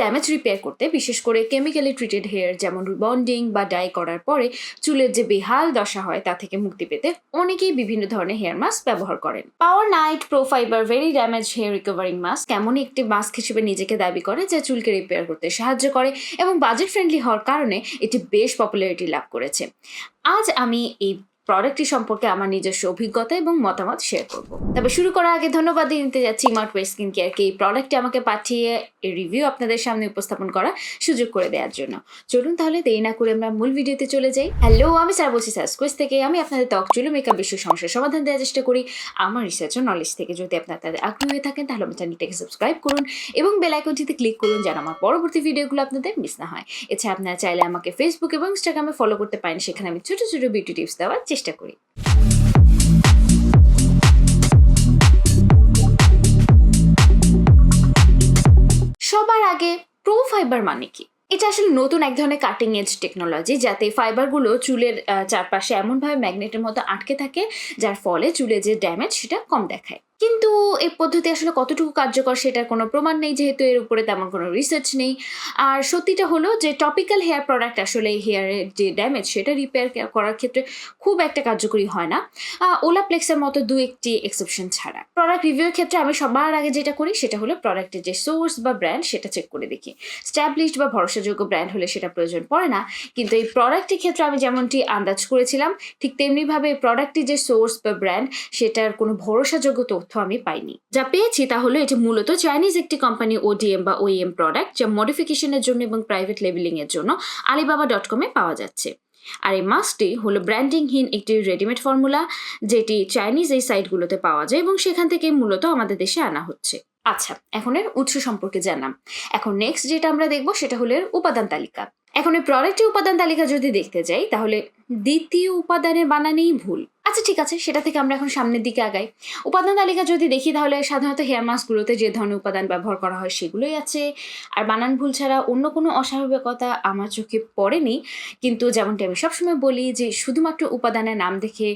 Damage repair করতে, বিশেষ করে কেমিক্যালি ট্রিটেড হেয়ার যেমন রিবন্ডিং বা ডাই করার পরে চুলের যে বেহাল দশা হয় তা থেকে মুক্তি পেতে অনেকেই বিভিন্ন ধরনের হেয়ার মাস্ক ব্যবহার করেন। Power night pro fiber very damage hair recovering mask এমনই একটি মাস্ক হিসেবে নিজেকে দাবি করে যা চুলকে রিপেয়ার করতে সাহায্য করে এবং বাজেট ফ্রেন্ডলি হওয়ার কারণে এটি বেশ পপুলারিটি লাভ করেছে। আজ আমি এই প্রোডাক্টটি সম্পর্কে আমার নিজস্ব অভিজ্ঞতা এবং মতামত শেয়ার করব। তবে শুরু করার আগে ধন্যবাদ দিয়ে নিতে যাচ্ছি ইমার্ট ওয়ে স্কিন কেয়ারকে এই প্রোডাক্টটি আমাকে পাঠিয়ে রিভিউ আপনাদের সামনে উপস্থাপন করা সুযোগ করে দেওয়ার জন্য। চলুন তাহলে দেরি না করে আমরা মূল ভিডিওতে চলে যাই। হ্যালো আমি স্যার বলছি স্যার থেকে। আমি আপনাদের ত্বক চুলো মেকআপ বিশ্ব সমস্যার সমাধান দেওয়ার চেষ্টা করি। আমার রিসার্চ ও নলেজ থেকে যদি আপনার তাদের আগ্রহী হয়ে থাকেন, তাহলে আমার চ্যানেলটাকে সাবস্ক্রাইব করুন এবং বেল আইকনটিতে ক্লিক করুন যেন আমার পরবর্তী ভিডিওগুলো আপনাদের মিস না হয়। এছাড়া আপনারা চাইলে আমাকে ফেসবুক এবং ইনস্টাগ্রামে ফলো করতে পারেন। সেখানে আমি ছোটো ছোটো বিউটি টিপস দেওয়ার চেষ্টা করি। সবার আগে প্রো ফাইবার মানে কি? এটা আসলে নতুন এক ধরনের কাটিং এজ টেকনোলজি যাতে ফাইবারগুলো চুলের চারপাশে এমনভাবে ম্যাগনেটের মতো আটকে থাকে, যার ফলে চুলে যে ড্যামেজ সেটা কম দেখায়। কিন্তু এই পদ্ধতি আসলে কতটুকু কার্যকর সেটার কোনো প্রমাণ নেই, যেহেতু এর উপরে তেমন কোনো রিসার্চ নেই। আর সত্যিটা হলো যে টপিক্যাল হেয়ার প্রোডাক্ট আসলে হেয়ারের যে ড্যামেজ সেটা রিপেয়ার করার ক্ষেত্রে খুব একটা কার্যকরী হয় না। ওলাপ্লেক্সের মতো দু একটি এক্সেপশন ছাড়া। প্রোডাক্ট রিভিউর ক্ষেত্রে আমি সবার আগে যেটা করি সেটা হলো প্রোডাক্টের যে সোর্স বা ব্র্যান্ড সেটা চেক করে দেখি। স্ট্যাবলিশড বা ভরসাযোগ্য ব্র্যান্ড হলে সেটা প্রয়োজন পড়ে না। কিন্তু এই প্রোডাক্টের ক্ষেত্রে আমি যেমনটি আন্দাজ করেছিলাম, ঠিক তেমনিভাবে এই প্রোডাক্টের যে সোর্স বা ব্র্যান্ড সেটার কোনো ভরসাযোগ্য তথ্য আমি পাইনি। যা পেয়েছি তা হলো এটি মূলত চাইনিজ একটি কোম্পানি ওডিএম বা ওইএম প্রোডাক্ট যা মডিফিকেশনের জন্য এবং প্রাইভেট লেবেলিং এর জন্য আলিবাবা ডট কমে পাওয়া যাচ্ছে। আর এই মাস্কটি হলো ব্র্যান্ডিংহীন একটি রেডিমেড ফর্মুলা যেটি চাইনিজ এই সাইটগুলোতে পাওয়া যায় এবং সেখান থেকে মূলত আমাদের দেশে আনা হচ্ছে। আচ্ছা এখন এর উৎস সম্পর্কে জানলাম। এখন নেক্সট যেটা আমরা দেখব সেটা হলো উপাদান তালিকা। এখন এই প্রোডাক্টের উপাদান তালিকা যদি দেখতে যাই, তাহলে দ্বিতীয় উপাদানের বানানেই ভুল। আচ্ছা ঠিক আছে, সেটা থেকে আমরা এখন সামনের দিকে আগাই। উপাদান তালিকা যদি দেখি, তাহলে সাধারণত হেয়ার মাস্কগুলোতে যে ধরনের উপাদান ব্যবহার করা হয়, সেগুলোই আছে। আর বানান ভুল ছাড়া অন্য কোনো অস্বাভাবিকতা আমার চোখে পড়েনি। কিন্তু যেমনটি আমি সবসময় বলি যে, শুধুমাত্র উপাদানের নাম দেখে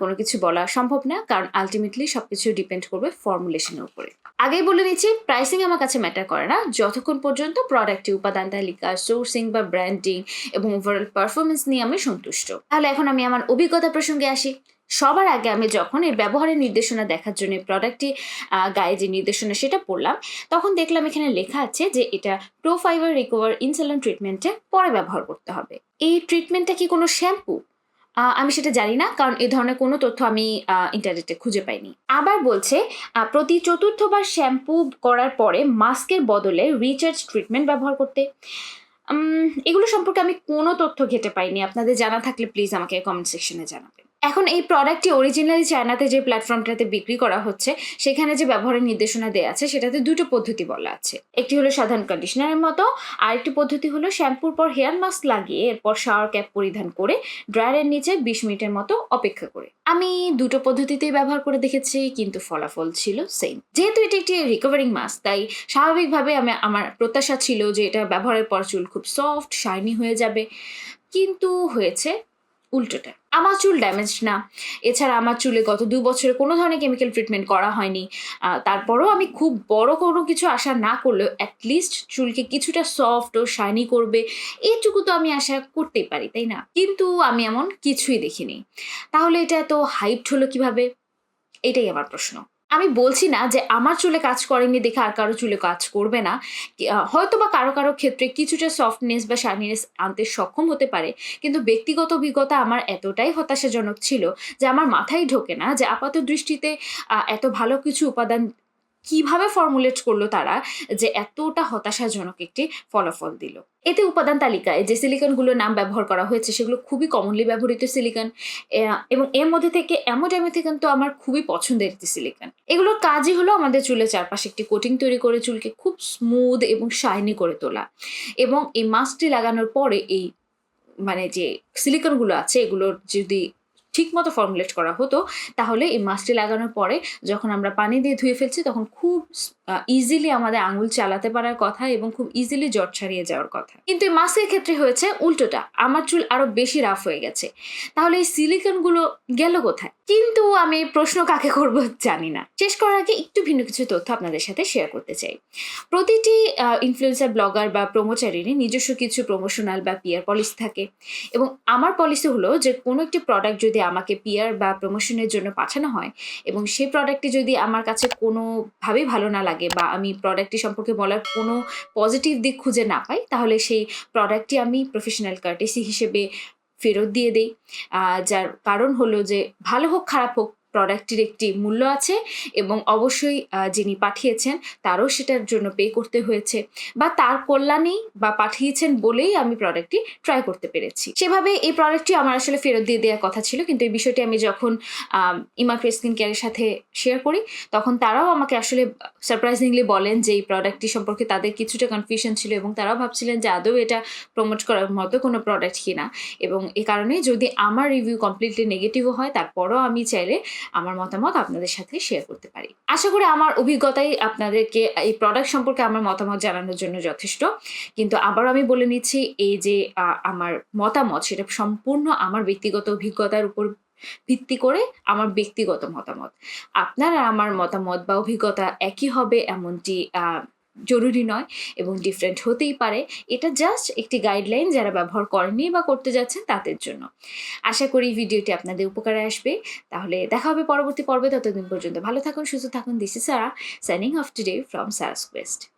কোনো কিছু বলা সম্ভব না। কারণ আলটিমেটলি সব কিছু ডিপেন্ড করবে ফর্মুলেশনের উপরে। আগেই বলে নিচ্ছি প্রাইসিং আমার কাছে ম্যাটার করে না। যতক্ষণ পর্যন্ত প্রোডাক্টটি উপাদান তালিকা সোর্সিং বা ব্র্যান্ডিং এবং ওভারঅল পারফরমেন্স নিয়ে আমি সন্তুষ্ট। তাহলে এখন আমি আমার অভিজ্ঞতা প্রসঙ্গে আসি। সবার আগে আমি যখন এর ব্যবহারের নির্দেশনা দেখার জন্য প্রোডাক্টটি গায়ে যে নির্দেশনা সেটা পড়লাম, তখন দেখলাম এখানে লেখা আছে যে এটা pro fibre recover in salon ট্রিটমেন্টে পরে ব্যবহার করতে হবে। এই ট্রিটমেন্টটা কি কোনো শ্যাম্পু আমি সেটা জানি না, কারণ এ ধরনের কোনো তথ্য আমি ইন্টারনেটে খুঁজে পাইনি। আবার বলছে প্রতি চতুর্থবার শ্যাম্পু করার পরে মাস্কের বদলে রিচার্জ ট্রিটমেন্ট ব্যবহার করতে। এগুলো সম্পর্কে আমি কোনো তথ্য ঘেটে পাইনি। আপনাদের জানা থাকলে প্লিজ আমাকে কমেন্ট সেকশনে জানাবেন। এখন এই প্রোডাক্টটি অরিজিনালি চায়নাতে যে প্ল্যাটফর্মটাতে বিক্রি করা হচ্ছে, সেখানে যে ব্যবহারের নির্দেশনা দেওয়া আছে, সেটাতে দুটো পদ্ধতি বলা আছে। একটি হলো সাধারণ কন্ডিশনারের মতো আর একটি পদ্ধতি হলো শ্যাম্পুর পর হেয়ার মাস্ক লাগিয়ে, এরপর শাওয়ার ক্যাপ পরিধান করে ড্রায়ারের নিচে বিশ মিনিটের মতো অপেক্ষা করে। আমি দুটো পদ্ধতিতেই ব্যবহার করে দেখেছি, কিন্তু ফলাফল ছিল সেম যেহেতু এটি একটি রিকভারিং মাস্ক তাই স্বাভাবিকভাবে আমি, আমার প্রত্যাশা ছিল যে এটা ব্যবহারের পর চুল খুব সফট শাইনি হয়ে যাবে। কিন্তু হয়েছে উল্টোটা। আমার চুল ড্যামেজ না। এছাড়া আমার চুলে গত দু বছরে কোনো ধরনের কেমিক্যাল ট্রিটমেন্ট করা হয়নি। তারপরেও আমি খুব বড় কোনো কিছু আশা না করলেও অ্যাটলিস্ট চুলকে কিছুটা সফট ও শাইনি করবে এইটুকু তো আমি আশা করতেই পারি, তাই না? কিন্তু আমি এমন কিছুই দেখিনি। তাহলে এটা এত হাইপড হলো কীভাবে? এটাই আমার প্রশ্ন। আমি বলছি না যে আমার চুলে কাজ করেনি দেখে আর কারও চুলে কাজ করবে না। হয়তো বা কারও কারও ক্ষেত্রে কিছুটা সফটনেস বা শাইনিনেস আনতে সক্ষম হতে পারে, কিন্তু ব্যক্তিগত অভিজ্ঞতা আমার এতটাই হতাশাজনক ছিল যে আমার মাথায় ঢোকে না যে আপাত দৃষ্টিতে এত ভালো কিছু উপাদান কীভাবে ফর্মুলেট করল তারা যে এতটা হতাশাজনক একটি ফলাফল দিল? এতে উপাদান তালিকায় যে সিলিকনগুলোর নাম ব্যবহার করা হয়েছে, সেগুলো খুবই কমনলি ব্যবহৃত সিলিকন এবং এর মধ্যে থেকে অ্যামোডামিথিকন তো আমার খুবই পছন্দের একটি সিলিকন এগুলোর কাজই হলো আমাদের চুলের চারপাশে একটি কোটিং তৈরি করে চুলকে খুব স্মুথ এবং শাইনি করে তোলা। এবং এই মাস্কটি লাগানোর পরে এই মানে যে সিলিকনগুলো আছে, এগুলোর যদি ঠিকমতো ফর্মুলেট করা হতো, তাহলে এই মাছটি লাগানোর পরে যখন আমরা পানি দিয়ে ধুয়ে ফেলছি তখন খুব ইজিলি আমাদের আঙুল চালাতে পারার কথা এবং খুব ইজিলি জট ছাড়িয়ে যাওয়ার কথা। কিন্তু এই মাস্কের ক্ষেত্রে হয়েছে উল্টোটা, আমার চুল আরও বেশি রাফ হয়ে গেছে। তাহলে এই সিলিকনগুলো গেল কোথায়? কিন্তু আমি প্রশ্ন কাকে করব জানি না। শেষ করার আগে একটু ভিন্ন কিছু তথ্য আপনাদের সাথে শেয়ার করতে চাই। প্রতিটি ইনফ্লুয়েন্সার ব্লগার বা প্রমোচারেরই নিজস্ব কিছু প্রমোশনাল বা পিয়ার পলিসি থাকে। এবং আমার পলিসি হলো যে কোনো একটি প্রোডাক্ট যদি আমাকে পিয়ার বা প্রমোশনের জন্য পাঠানো হয় এবং সেই প্রোডাক্টটি যদি আমার কাছে কোনোভাবেই ভালো না লাগে বা আমি প্রোডাক্টটি সম্পর্কে বলার কোনো পজিটিভ দিক খুঁজে না পাই, তাহলে সেই প্রোডাক্টটি আমি প্রফেশনাল কার্টেসি হিসেবে ফেরত দিয়ে দেই। যার কারণ হলো যে ভালো হোক, খারাপ হোক প্রোডাক্টটির একটি মূল্য আছে এবং অবশ্যই যিনি পাঠিয়েছেন তারও সেটার জন্য পে করতে হয়েছে বা তার কল্যাণেই বা পাঠিয়েছেন বলেই আমি প্রোডাক্টটি ট্রাই করতে পেরেছি। সেভাবে এই প্রোডাক্টটি আমার আসলে ফেরত দিয়ে দেওয়ার কথা ছিল, কিন্তু এই বিষয়টি আমি যখন ইমাক্রে স্কিন কেয়ারের সাথে শেয়ার করি, তখন তারাও আমাকে আসলে সারপ্রাইজিংলি বলেন যে এই প্রোডাক্টটি সম্পর্কে তাদের কিছুটা কনফিউশন ছিল এবং তারাও ভাবছিলেন যে আদৌ এটা প্রমোট করার মতো কোনো প্রোডাক্ট কিনা। এবং এ কারণে যদি আমার রিভিউ কমপ্লিটলি নেগেটিভও হয়, তারপরও আমি চাইলে আমার মতামত আপনাদের সাথে শেয়ার করতে পারি। আশা করি আমার অভিজ্ঞতাই আপনাদেরকে এই প্রোডাক্ট সম্পর্কে আমার মতামত জানানোর জন্য যথেষ্ট। কিন্তু আবারও আমি বলে নিচ্ছি, এই যে আমার মতামত সেটা সম্পূর্ণ আমার ব্যক্তিগত অভিজ্ঞতার উপর ভিত্তি করে আমার ব্যক্তিগত মতামত। আপনার আমার মতামত বা অভিজ্ঞতা একই হবে এমনটি জরুরি নয় এবং ডিফারেন্ট হতেই পারে। এটা জাস্ট একটি গাইডলাইন যারা ব্যবহার করেনি বা করতে যাচ্ছেন তাদের জন্য। আশা করি ভিডিওটি আপনাদের উপকারে আসবে। তাহলে দেখা হবে পরবর্তী পর্বে। ততদিন পর্যন্ত ভালো থাকুন, সুস্থ থাকুন। This is Sara signing off today from Sara's quest